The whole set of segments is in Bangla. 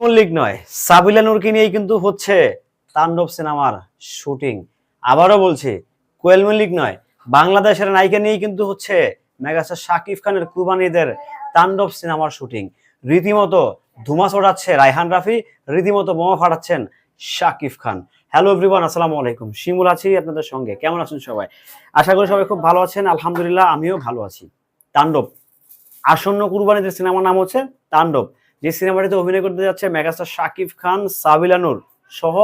মল্লিক নয়, সাবিলা নূরকে নিয়েই কিন্তু হচ্ছে তাণ্ডব সিনেমার শুটিং। আবারও বলছি কোয়েল মল্লিক নয়, বাংলাদেশের নায়িকা নিয়েই কিন্তু হচ্ছে মেগাস্টার শাকিব খানের কুরবানিদের তাণ্ডব সিনেমার শুটিং। রীতিমতো ধুমা ছড়াচ্ছে রায়হান রাফি, রীতিমতো বোমা ফাটাচ্ছেন শাকিব খান। হ্যালো এভরিওয়ান, আসসালামু আলাইকুম। শিমুল আছি আপনাদের সঙ্গে। কেমন আছেন সবাই? আশা করি সবাই খুব ভালো আছেন। আলহামদুলিল্লাহ, আমিও ভালো আছি। তাণ্ডব। আসন্ন কুরবানিদের সিনেমার নাম হচ্ছে তাণ্ডব। যে সিনেমাটিতে অভিনয় করতে যাচ্ছে মেগাস্টার শাকিব খান সাবিলানুর সহ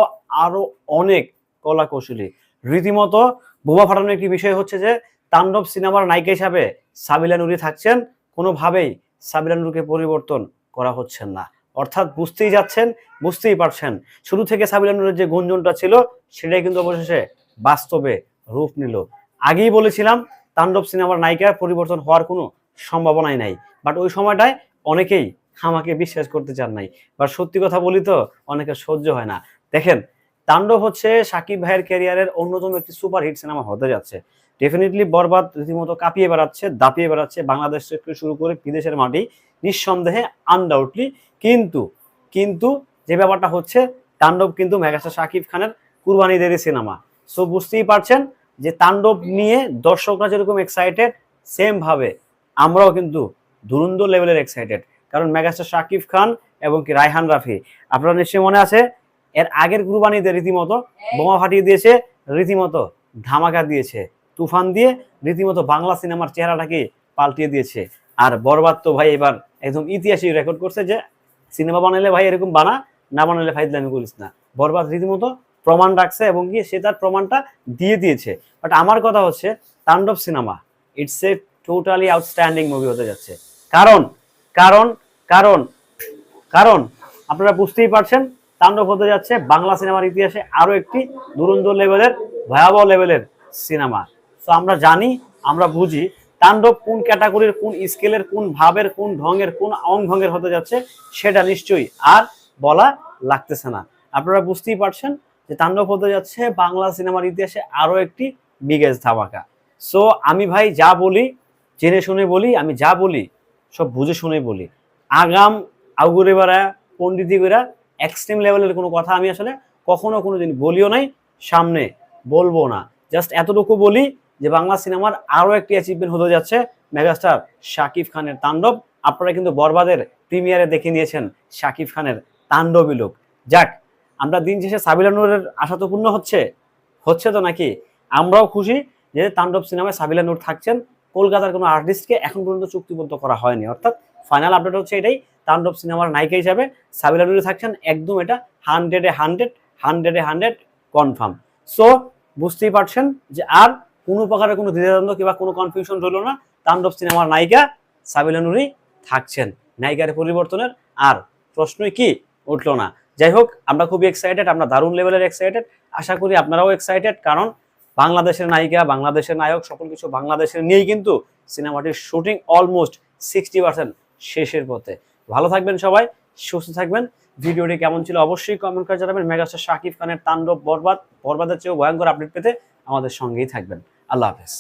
আরও অনেক কলা কৌশলী রীতিমতো বোমা ফাটানোর একটি বিষয় হচ্ছে যে, তাণ্ডব সিনেমার নায়িকা হিসাবে সাবিলানুরই থাকছেন। কোনোভাবেই সাবিলানুরকে পরিবর্তন করা হচ্ছে না। অর্থাৎ বুঝতেই যাচ্ছেন, বুঝতেই পারছেন। শুরু থেকে সাবিলানুরের যে গুঞ্জনটা ছিল, সেটাই কিন্তু অবশেষে বাস্তবে রূপ নিল। আগেই বলেছিলাম, তাণ্ডব সিনেমার নায়িকার পরিবর্তন হওয়ার কোনো সম্ভাবনাই নাই। বাট ওই সময়টায় অনেকেই আমাকে বিশ্বাস করতে চান নাই। বা সত্যি কথা বলি তো, অনেকে সহ্য হয় না। দেখেন, তাণ্ডব হচ্ছে সাকিব ভাইয়ের ক্যারিয়ারের অন্যতম একটি সুপার হিট সিনেমা হতে যাচ্ছে। ডেফিনেটলি বরবাদ রীতিমতো কাঁপিয়ে বেড়াচ্ছে, দাপিয়ে বেড়াচ্ছে, বাংলাদেশ থেকে শুরু করে বিদেশের মাটি, নিঃসন্দেহে আনডাউটলি কিন্তু কিন্তু যে ব্যাপারটা হচ্ছে, তাণ্ডব কিন্তু মেগাস্টার সাকিব খানের কুরবানিদেরই সিনেমা সো বুঝতেই পারছেন যে তাণ্ডব নিয়ে দর্শকরা যেরকম এক্সাইটেড সেম ভাবে আমরাও কিন্তু দুরন্ত লেভেলের এক্সাইটেড কারণ মেগাস্টার শাকিব খান এবং কি রায়হান রাফি। আপনারা নিশ্চয়ই মনে আছে, এর আগের কুরবানিতে রীতিমতো বোমা ফাটিয়ে দিয়েছে, রীতিমতো ধামাকা দিয়েছে, তুফান দিয়ে রীতিমতো বাংলা সিনেমার চেহারাটাকে পাল্টিয়ে দিয়েছে। আর বরবাদ তো ভাই এবার একদম ইতিহাসই রেকর্ড করছে যে, সিনেমা বানালে ভাই এরকম বানা, না বানালে ফাইজলামি করিস না। বরবাদ রীতিমতো প্রমাণ রাখছে এবং কি সে তার প্রমাণটা দিয়ে দিয়েছে। বাট আমার কথা হচ্ছে, Tandav cinema it's a totally outstanding movie হতে যাচ্ছে। কারণ কারণ কারণ কারণ, আপনারা বুঝতেই পারছেন, তাণ্ডব হতে যাচ্ছে বাংলা সিনেমার ইতিহাসে আরও একটি দুরন্ত লেভেলের, ভয়াবহ লেভেলের সিনেমা। তো আমরা জানি, আমরা বুঝি, তাণ্ডব কোন ক্যাটাগরির, কোন স্কেলের, কোন ভাবের, কোন ঢঙের, কোন অং ঢঙের হতে যাচ্ছে সেটা নিশ্চয়ই আর বলা লাগতেছে না। আপনারা বুঝতেই পারছেন যে তাণ্ডব হতে যাচ্ছে বাংলা সিনেমার ইতিহাসে আরও একটি বিগেজ ধামাকা। সো আমি ভাই যা বলি, জেনে শুনে বলি, আমি যা বলি, সব বুঝে শুনে বলি। আগাম আউগুরে বেড়া, পণ্ডিতি বেড়া এক্সট্রিম লেভেলের কোনো কথা আমি আসলে কখনো কোনো দিন বলিও নাই, সামনে বলব না। জাস্ট এতটুকু বলি যে বাংলা সিনেমার আরও একটি অ্যাচিভমেন্ট হতে যাচ্ছে মেগাস্টার শাকিব খানের তাণ্ডব। আপনারা কিন্তু বরবাদের প্রিমিয়ারে দেখে নিয়েছেন শাকিব খানের তাণ্ডবী লোক যাক, আমরা দিন শেষে সাবিলানুরের আশা তো পূর্ণ হচ্ছে? হচ্ছে তো নাকি? আমরাও খুশি যে তাণ্ডব সিনেমায় সাবিলা নূর থাকছেন। কলকাতার কোনো আর্টিস্টকে এখন পর্যন্ত চুক্তিবদ্ধ করা হয়নি। অর্থাৎ ফাইনাল আপডেট হচ্ছে এটাই তাণ্ডব সিনেমার নায়িকা হিসাবে সাবিলা নুরি থাকছেন, একদম এটা হান্ড্রেডে হান্ড্রেড হান্ড্রেডে হান্ড্রেড কনফার্ম সো বুঝতেই পারছেন যে আর কোনো প্রকারের কোনো দ্বিধাদ্বন্দ্ব কিংবা কোনো কনফিউশন রইল না তাণ্ডব সিনেমার নায়িকা সাবিলা নুরি থাকছেন। নায়িকার পরিবর্তনের আর প্রশ্নই কি উঠল না। যাই হোক, আমরা খুবই এক্সাইটেড আমরা দারুণ লেভেলের এক্সাইটেড আশা করি আপনারাও এক্সাইটেড কারণ বাংলাদেশের নায়িকা, বাংলাদেশের নায়ক, সকল কিছু বাংলাদেশের নিয়েই কিন্তু সিনেমাটির শুটিং অলমোস্ট সিক্সটি পার্সেন্ট শেষের পথে। ভালো থাকবেন সবাই, সুস্থ থাকবেন। ভিডিওটি কেমন ছিল অবশ্যই কমেন্ট করে জানাবেন। মেগাস্টার শাকিব খানের তাণ্ডব বরবাদ, বরবাদের চেয়েও ভয়ঙ্কর আপডেট পেতে আমাদের সঙ্গেই থাকবেন। আল্লাহ হাফেজ।